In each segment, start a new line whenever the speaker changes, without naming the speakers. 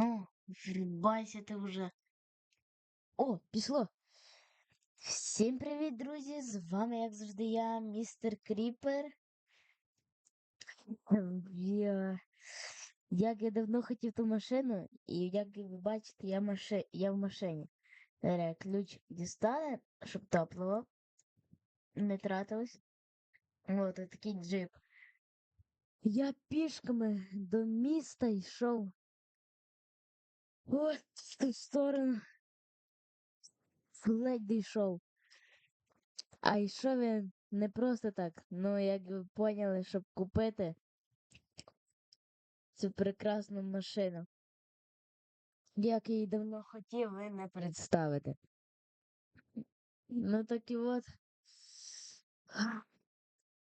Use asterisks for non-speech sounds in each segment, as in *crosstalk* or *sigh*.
Ну, врубайся ти вже. О, пішло. Всім привіт, друзі! З вами, як завжди, я, містер Кріпер. Я... Як я давно хотів ту машину, і як ви бачите, я, маши... я в машині. Ключ дістане, щоб топливо не тратилось. От такий джип. Я пішками до міста йшов. От в ту сторону. Ледь дійшов. А йшов він не просто так. Ну, як ви поняли, щоб купити цю прекрасну машину. Як її давно хотів, ви не представите. Ну так і от.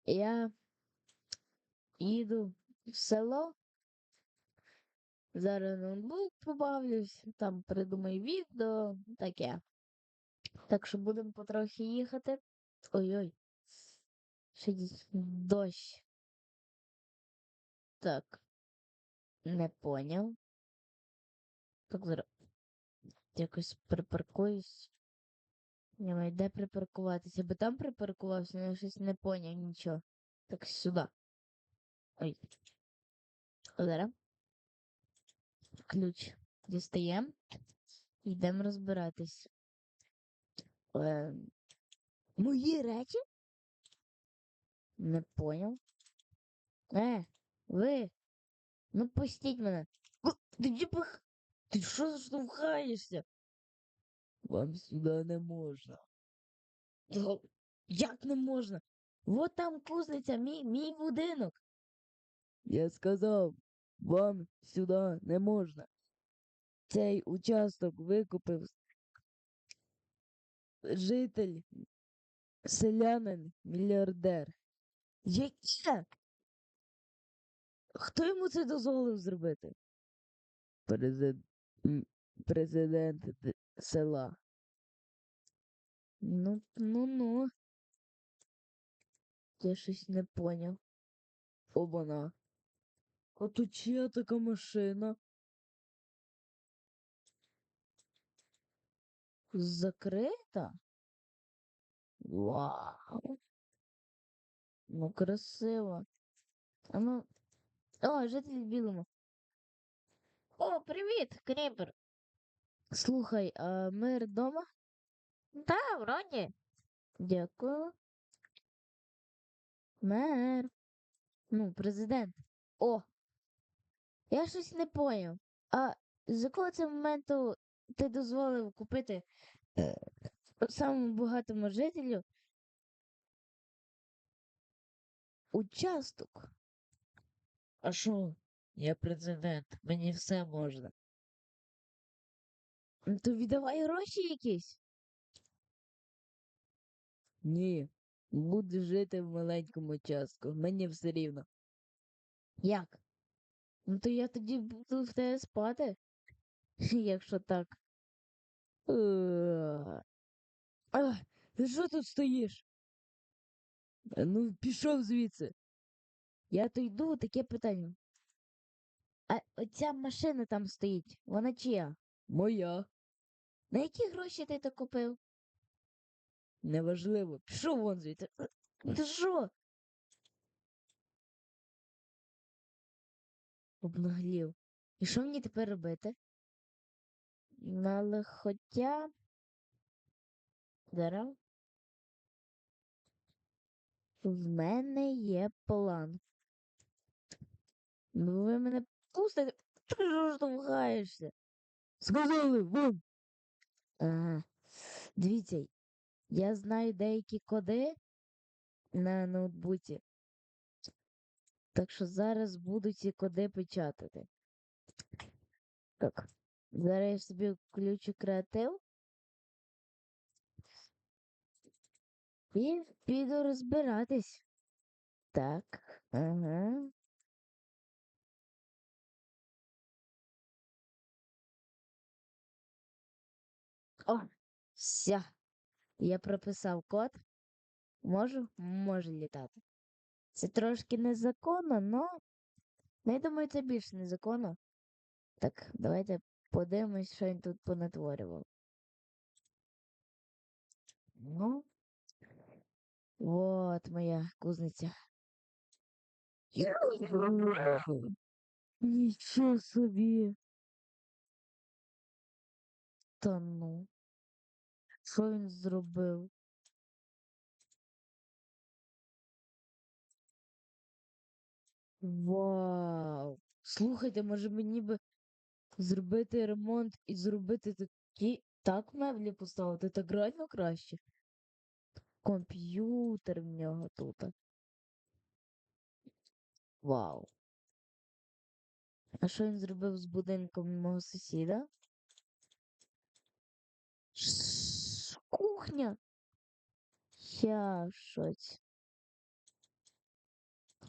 Я їду в село. Зараз ноутбук побавлюсь, там придумаю відео, таке. Так що будемо потрохи їхати. Ой-ой. Ще дощ. Так. Не поняв. Так зараз. Якось припаркуюсь. Не маю де припаркуватися. Би там припаркувався, але я щось не поняв нічого. Так сюди. Ой. Зараз. Ключ дістаємо. Йдемо розбиратись. Е, мої речі? Не поняв. Е, ви. Ну пустіть мене. Ти чіпах. Ти що штовхаєшся? Вам сюди не можна. Як не можна? Вот там кузниця, мій, мій будинок. Я сказав, вам сюди не можна. Цей участок викупив житель, селянин, мільярдер. Яке? Хто йому це дозволив зробити? Президент, президент села. Ну, ну, ну. Я щось не поняв. Обана. А тут чия така машина? Закрита? Вау. Ну, красиво. А ну. О, житель білому. О, привіт, Кріпер. Слухай, а мир дома? Та, вроді. Дякую. Мер. Ну, президент. О. Я щось не поняв. А з якого це моменту ти дозволив купити е, самому багатому жителю участок? А що? Я президент, мені все можна. Ну, То віддавай гроші якісь. Ні, буду жити в маленькому участку, мені все рівно. Як? Ну то я тоді буду в тебе спати, *laughs* якщо так. Е, А, ти що тут стоїш? Е, Ну, пішов звідси. Я то йду, таке питання. А оця машина там стоїть, вона чия? Моя. На які гроші ти то купив? Неважливо. Пішов вон звідси. Ти що? Обнаглів. І що мені тепер робити? Але хоча. Зараз. В мене є план. Ну ви мене пустите. *laughs* Ти що штовхаєшся? Сказали, вон. Ага. Дивіться, я знаю деякі коди на ноутбуці. Так що зараз буду ці коди печатати. Так. Зараз я собі включу креатив. І піду розбиратись. Так. Ага. О, все. Я прописав код. Можу? Можу літати. Це трошки незаконно, но. Ну, я думаю, це більш незаконно. Так, давайте подивимось, що він тут понатворював. Ну. Вот моя кузниця. Нічого собі. Та ну. Що він зробив? Вау. Слухайте, може мені би зробити ремонт і зробити такі так меблі поставити, так реально краще. Комп'ютер в нього тут. Вау. А що він зробив з будинком мого сусіда? Кухня. Я в.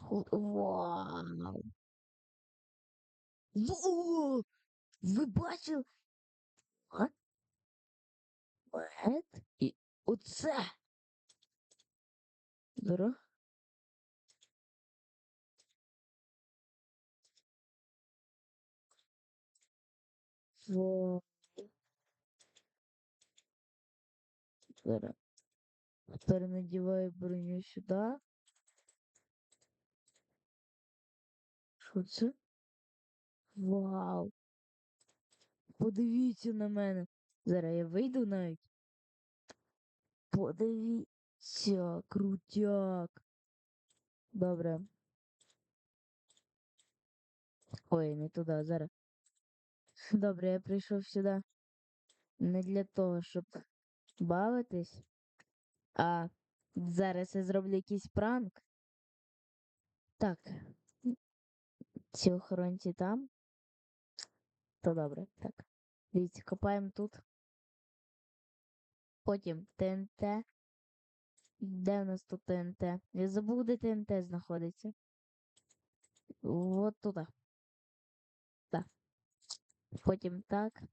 Вау. Во! Ви бачили? А? Ет? І оце. Здорово. Во. Тепер надіваю броню сюди. Що це? Вау. Подивіться на мене. Зараз я вийду навіть. Подивіться, крутяк. Добре. Ой, не туди, зараз. Добре, я прийшов сюди не для того, щоб бавитись, а зараз я зроблю якийсь пранк. Так. Ці охоронці там. То добре, так. Дивіться, копаємо тут. Потім ТНТ. Де в нас тут ТНТ? Я забув, де ТНТ знаходиться. Вот туди. Так. Потім так.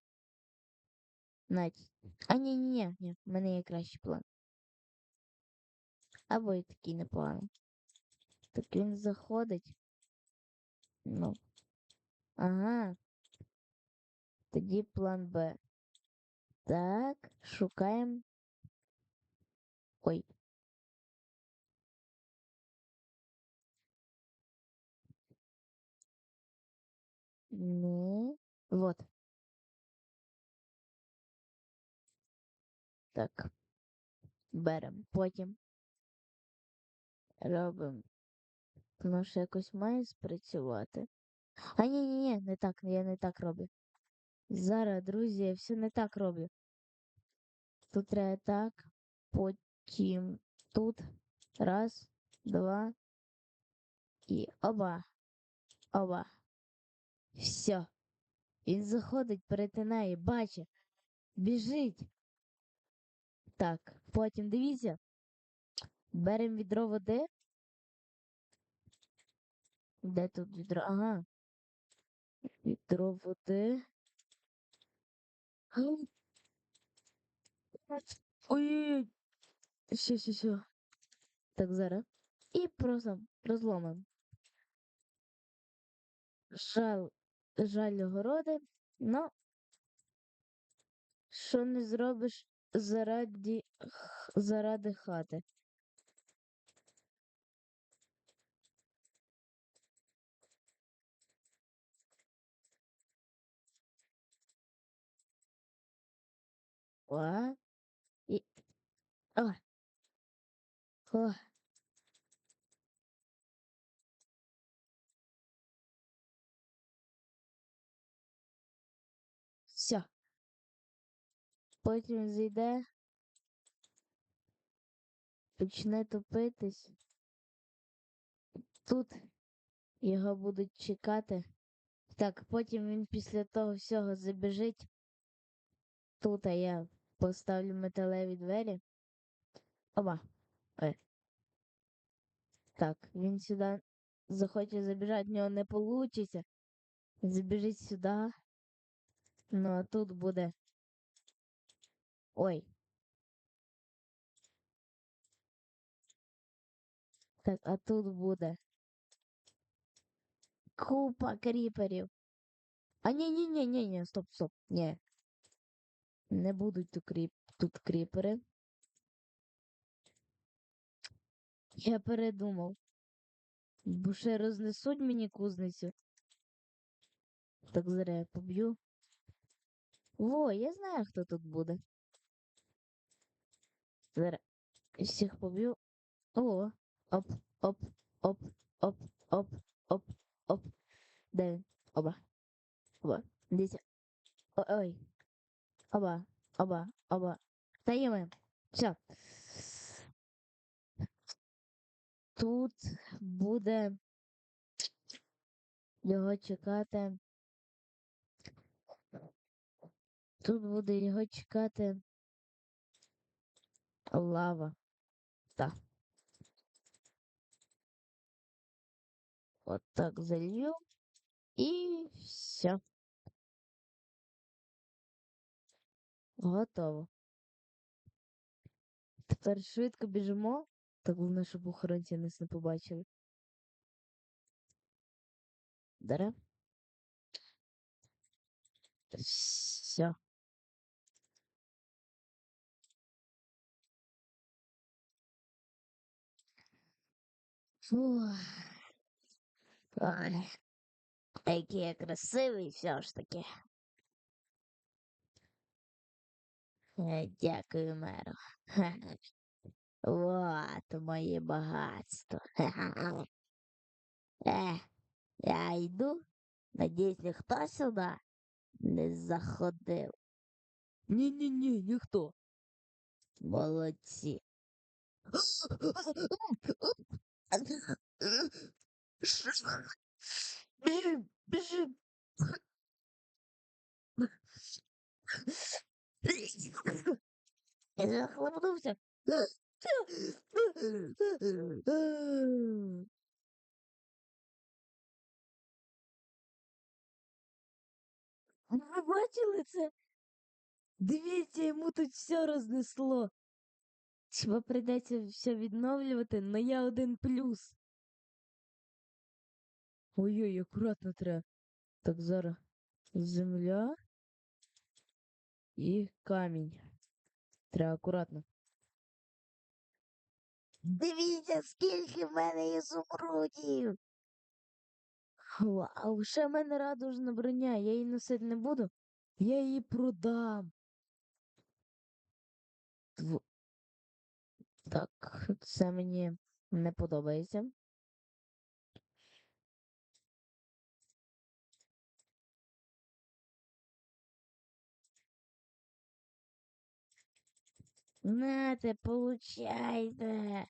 Навіть. А ні, ні, ні, ні, в мене є кращий план. Або і такий непоганий. Так він заходить. Ну. Ага. Тоді план Б. Так, шукаємо. Ой. Ну, вот. Так. Беремо. Потім. Робимо. Воно ж якось має спрацювати. А ні, ні, ні, не так, я не так роблю. Зараз, друзі, я все не так роблю. Тут треба так, потім тут. Раз, два. І оба. Оба. Все. Він заходить, перетинає, бачить, біжить. Так, потім дивіться. Беремо відро води. Де тут відро? Ага. Відро води. Ой-ой-ой. Все, все, все. Так, зараз. І просто розломимо. Жаль, жаль огороди, но що не зробиш заради, заради хати. О. Потім зайде, почне топитись. Тут його будуть чекати. Так, потім він після того всього забіжить. Тут а я поставлю металеві двері. Оба. Е. Так, він сюди захоче забіжати, в нього не вийде. Забіжить сюди. Ну, а тут буде. Ой. Так, а тут буде. Купа кріперів. А ні, ні, ні, ні, ні, стоп, стоп, ні. Не будуть тут кріп, тут кріпери. Я передумав. Бо ще рознесуть мені кузницю. Так зараз я поб'ю. Во, я знаю, хто тут буде. Зараз всіх поб'ю. О, оп, оп, оп, оп, оп. Де він? Оба. Оба. Дивіться. О- Ой. Оба. Оба. Оба. Стоїмо. Все. Тут буде його чекати. Тут буде його чекати лава. Так. От так залью. І все. Готово. Тепер швидко біжимо. Так головне, щоб охоронці нас не побачили. Даре. Все. Фух. Ой. Який *laughs* *laughs* я красивий все ж таки. Е, Дякую, меру. Вот моє багатство. Е, я йду. Надіюсь, ніхто сюди не заходив. Ні-ні-ні, ніхто. Молодці. *gasps* *laughs* Біжим, біжим. Я захлебнувся. Ви бачили це? Дивіться, йому тут все рознесло. Хіба прийдеться все відновлювати, но я один плюс. Ой-ой, акуратно треба. Так, зараз земля і камінь. Треба акуратно. Дивіться, скільки в мене є зумрудів. Вау, ще в мене радужна броня, я її носити не буду. Я її продам. Тв- Так, це мені не подобається. Нате, получайте.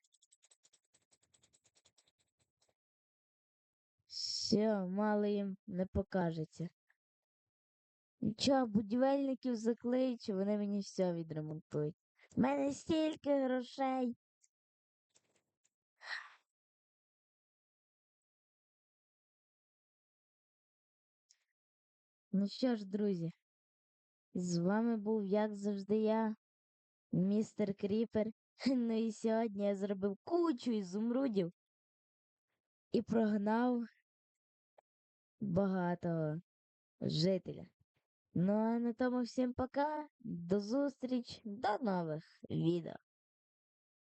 Все, мало їм не покажеться. Нічого, будівельників закличу, вони мені все відремонтують. У мене стільки грошей. Ну що ж, друзі, з вами був, як завжди, я, містер Кріпер. *laughs* Ну і сьогодні я зробив кучу ізумрудів і прогнав багатого жителя. Ну а на тому всім пока. До зустріч, до нових відео.